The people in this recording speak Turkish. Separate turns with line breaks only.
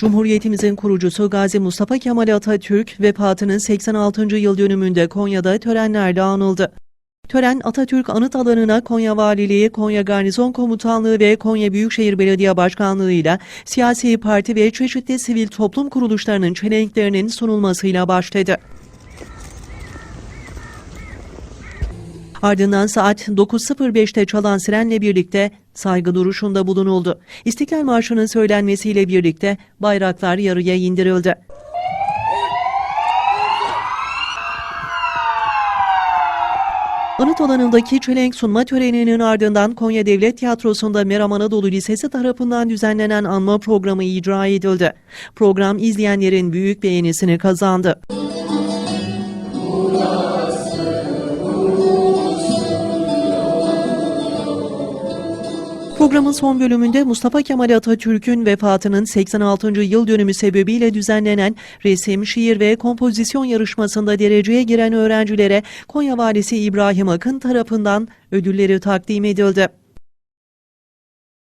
Cumhuriyetimizin kurucusu Gazi Mustafa Kemal Atatürk vefatının 86. yıl dönümünde Konya'da törenlerle anıldı. Tören Atatürk Anıt Alanı'na Konya Valiliği, Konya Garnizon Komutanlığı ve Konya Büyükşehir Belediye Başkanlığı ile siyasi parti ve çeşitli sivil toplum kuruluşlarının çelenklerinin sunulmasıyla başladı. Ardından saat 9.05'te çalan sirenle birlikte saygı duruşunda bulunuldu. İstiklal Marşı'nın söylenmesiyle birlikte bayraklar yarıya indirildi. Anıt alanındaki çelenk sunma töreninin ardından Konya Devlet Tiyatrosu'nda Meram Anadolu Lisesi tarafından düzenlenen anma programı icra edildi. Program izleyenlerin büyük beğenisini kazandı. Programın son bölümünde Mustafa Kemal Atatürk'ün vefatının 86. yıl dönümü sebebiyle düzenlenen resim, şiir ve kompozisyon yarışmasında dereceye giren öğrencilere Konya Valisi İbrahim Akın tarafından ödülleri takdim edildi.